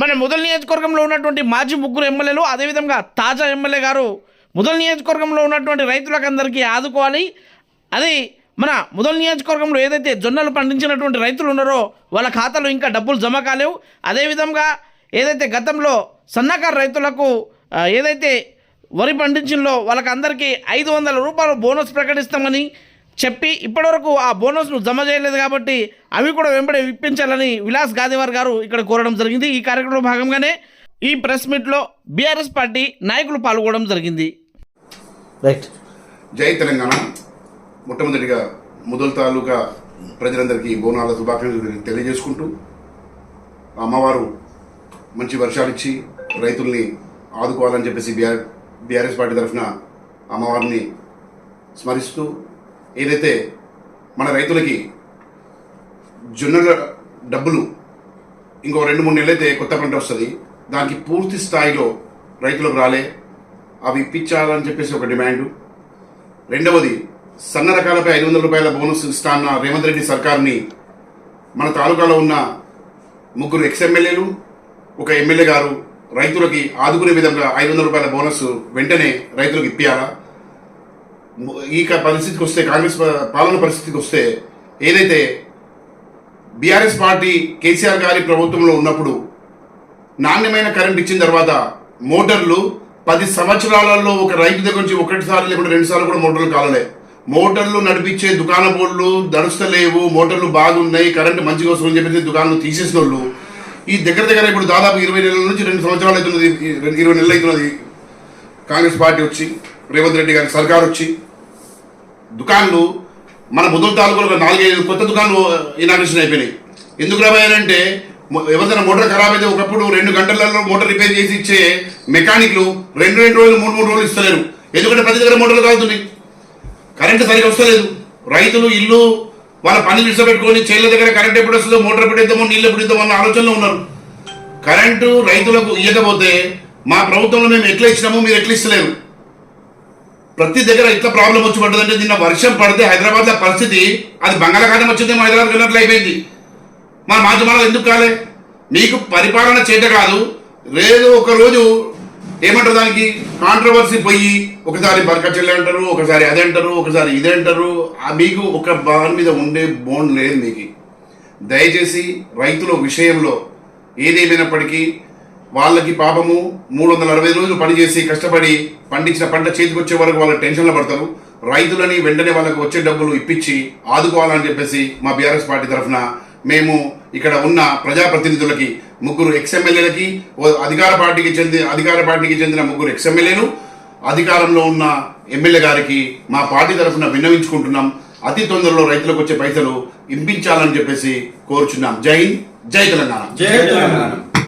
మన ముదల్ నియోజకవర్గంలో ఉన్నటువంటి మాజీ ముగ్గురు ఎమ్మెల్యేలు అదేవిధంగా తాజా ఎమ్మెల్యే గారు ముదల్ నియోజకవర్గంలో ఉన్నటువంటి రైతులకు అందరికీ ఆదుకోవాలి. అది మన ముదల్ నియోజకవర్గంలో ఏదైతే జొన్నలు పండించినటువంటి రైతులు ఉన్నారో వాళ్ళ ఖాతాలో ఇంకా డబ్బులు జమ కాలేవు. అదేవిధంగా ఏదైతే గతంలో సన్నకారు రైతులకు ఏదైతే వరి పండించడంలో వాళ్ళకందరికీ ఐదు వందల రూపాయలు బోనస్ ప్రకటిస్తామని చెప్పి ఇప్పటివరకు ఆ బోనస్ను జమ చేయలేదు కాబట్టి అవి కూడా వెంబడి ఇప్పించాలని విలాస్ గాదివార్ గారు ఇక్కడ కోరడం జరిగింది. ఈ కార్యక్రమంలో భాగంగానే ఈ ప్రెస్ మీట్లో బీఆర్ఎస్ పార్టీ నాయకులు పాల్గొనడం జరిగింది. రైట్. జై తెలంగాణ. మొట్టమొదటిగా ముదల్ తాలూకా ప్రజలందరికీ బోనాల శుభాకాంక్షలు తెలియజేసుకుంటూ అమ్మవారు మంచి వర్షాలు ఇచ్చి రైతుల్ని ఆదుకోవాలని చెప్పేసి బీఆర్ బీఆర్ఎస్ పార్టీ తరఫున అమ్మవారిని స్మరిస్తూ ఏదైతే మన రైతులకి జొన్నల డబ్బులు ఇంకో రెండు మూడు నెలలైతే కొత్త పంట వస్తుంది దానికి పూర్తి స్థాయిలో రైతులకు రాలే. అవి ఇప్పించాలని చెప్పేసి ఒక డిమాండ్. రెండవది సన్న రకాలపై ఐదు వందల రూపాయల బోనస్ ఇస్తానన్న రేవంత్ రెడ్డి సర్కార్ని మన తాలూకాలో ఉన్న ముగ్గురు ఎక్స్ ఎమ్మెల్యేలు ఒక ఎమ్మెల్యే గారు రైతులకి ఆదుకునే విధంగా ఐదు వందల రూపాయల బోనస్ వెంటనే రైతులకు ఇప్పియాలా? ఈ పరిస్థితికి వస్తే కాంగ్రెస్ పాలన పరిస్థితికి వస్తే ఏదైతే బీఆర్ఎస్ పార్టీ కేసీఆర్ గారి ప్రభుత్వంలో ఉన్నప్పుడు నాణ్యమైన కరెంట్ ఇచ్చిన తర్వాత మోటార్లు పది సంవత్సరాలలో ఒక రైతు దగ్గర నుంచి ఒకటిసారి లేకుండా రెండుసార్లు కూడా మోటార్లు కాలలే. మోటార్లు నడిపించే దుకాణ బోర్డులు దడుస్తలేవు మోటార్లు బాగున్నాయి కరెంట్ మంచిగా వస్తుందని చెప్పేసి దుకాణాలు తీసేసిన వాళ్ళు ఈ దగ్గర దగ్గర ఇప్పుడు దాదాపు ఇరవై నెలల నుంచి రెండు సంవత్సరాలు అవుతున్నది ఇరవై నెలలు అవుతున్నది కాంగ్రెస్ పార్టీ వచ్చి రేవంత్ రెడ్డి గారి సర్కార్ వచ్చి దుకాన్లు మన ముదల్ తాలూకులో ఒక నాలుగైదు కొత్త దుకాన్లు ఇనాగ్రేషన్ అయిపోయినాయి. ఎందుకు రాబోయారంటే ఎవరిదైనా మోటార్ ఖరాబ్ అయితే ఒకప్పుడు రెండు గంటలలో మోటార్ రిపేర్ చేసి ఇచ్చే మెకానిక్లు రెండు రెండు రోజులు మూడు మూడు రోజులు ఇస్తలేరు. ఎందుకంటే ప్రతి దగ్గర మోటార్లు కాగుతున్నాయి కరెంటు సరిగ్గా వస్తలేదు. రైతులు ఇల్లు వాళ్ళ పని విడిచిపెట్టుకొని చేళ్ళ దగ్గర కరెంట్ ఎప్పుడు వస్తుందో మోటార్ ఎప్పుడు ఇద్దామో నీళ్ళు ఎప్పుడు ఇద్దామో అన్న ఆలోచనలో ఉన్నారు. కరెంటు రైతులకు ఇవ్వకపోతే మా ప్రభుత్వంలో మేము ఎట్లా ఇచ్చినామో మీరు ఎట్లా ఇస్తలేరు. ప్రతి దగ్గర ఇట్లా ప్రాబ్లం వచ్చి పడ్డదంటే నిన్న వర్షం పడితే హైదరాబాద్లో పరిస్థితి అది బంగాళాఖాతం వచ్చిందేమో హైదరాబాద్ వెళ్ళినట్లు అయిపోయింది. మా మాధ్యమాలు ఎందుకు కాలే? మీకు పరిపాలన చేత కాదు లేదు ఒకరోజు ఏమంటారు దానికి? కాంట్రవర్సీ పోయి ఒకసారి బర్కచెల్లి అంటారు ఒకసారి అది అంటారు ఒకసారి ఇది అంటారు. ఆ మీకు ఒక బాన్ మీద ఉండే బోన్ లేదు మీకు. దయచేసి రైతుల విషయంలో ఏదేమైనప్పటికీ వాళ్ళకి పాపము మూడు వందల అరవై రోజులు పనిచేసి కష్టపడి పండించిన పంట చేతికి వచ్చే వరకు వాళ్ళ టెన్షన్లో పడతారు. రైతులని వెంటనే వాళ్ళకి వచ్చే డబ్బులు ఇప్పించి ఆదుకోవాలని చెప్పేసి మా బీఆర్ఎస్ పార్టీ తరఫున మేము ఇక్కడ ఉన్న ప్రజాప్రతినిధులకి ముగ్గురు ఎక్స్ఎమ్మెల్యేలకి అధికార పార్టీకి చెంది అధికార పార్టీకి చెందిన ముగ్గురు ఎక్స్ఎమ్మెల్యేలు అధికారంలో ఉన్న ఎమ్మెల్యే గారికి మా పార్టీ తరఫున విన్నవించుకుంటున్నాం. అతి తొందరలో రైతులకు వచ్చే పైసలు ఇంపించాలని చెప్పేసి కోరుచున్నాం. జై జై తెలంగాణ. జై తెలంగాణ.